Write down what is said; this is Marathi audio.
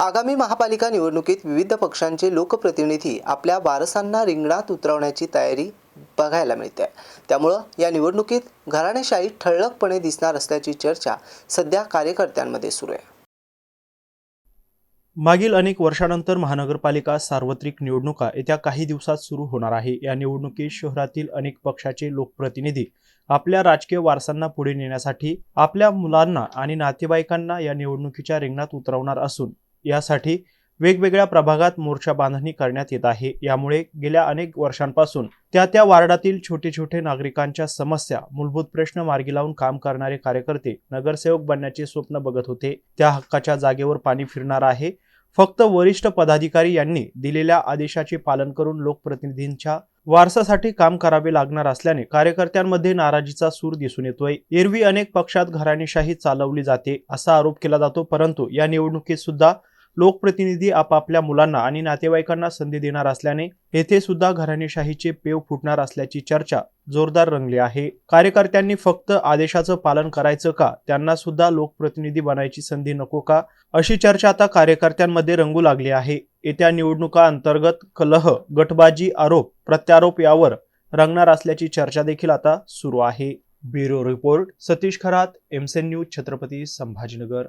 आगामी महापालिका निवडणुकीत विविध पक्षांचे लोकप्रतिनिधी आपल्या वारसांना रिंगणात उतरवण्याची तयारी बघायला मिळते. त्यामुळं या निवडणुकीत घराणेशाही ठळकपणे दिसणार असल्याची चर्चा सध्या कार्यकर्त्यांमध्ये सुरू आहे. मागील अनेक वर्षानंतर महानगरपालिका सार्वत्रिक निवडणुका येत्या काही दिवसात सुरू होणार आहे. या निवडणुकीत शहरातील अनेक पक्षाचे लोकप्रतिनिधी आपल्या राजकीय वारसांना पुढे नेण्यासाठी आपल्या मुलांना आणि नातेवाईकांना या निवडणुकीच्या रिंगणात उतरवणार असून यासाठी वेगवेगळ्या प्रभागात मोर्चा बांधणी करण्यात येत आहे. यामुळे गेल्या अनेक वर्षांपासून त्या त्या वार्डातील छोटे छोटे नागरिकांच्या समस्या मूलभूत प्रश्न मार्गी लावून काम करणारे कार्यकर्ते नगरसेवक बनण्याचे स्वप्न बघत होते. त्या हक्काच्या जागेवर पाणी फिरणार आहे. फक्त वरिष्ठ पदाधिकारी यांनी दिलेल्या आदेशाचे पालन करून लोकप्रतिनिधींच्या वारसासाठी काम करावे लागणार असल्याने कार्यकर्त्यांमध्ये नाराजीचा सूर दिसून येतोय. एरवी अनेक पक्षात घराणेशाही चालवली जाते असा आरोप केला जातो परंतु या निवडणुकीत सुद्धा लोकप्रतिनिधी आपापल्या मुलांना आणि नातेवाईकांना संधी देणार असल्याने येथे सुद्धा घराणेशाहीचे पेव फुटणार असल्याची चर्चा जोरदार रंगली आहे. कार्यकर्त्यांनी फक्त आदेशाचं पालन करायचं का? त्यांना सुद्धा लोकप्रतिनिधी बनायची संधी नको का? अशी चर्चा आता कार्यकर्त्यांमध्ये रंगू लागली आहे. येत्या निवडणुका अंतर्गत कलह गटबाजी आरोप प्रत्यारोप यावर रंगणार असल्याची चर्चा देखील आता सुरू आहे. ब्युरो रिपोर्ट सतीश खरात एमसेन न्यूज छत्रपती संभाजीनगर.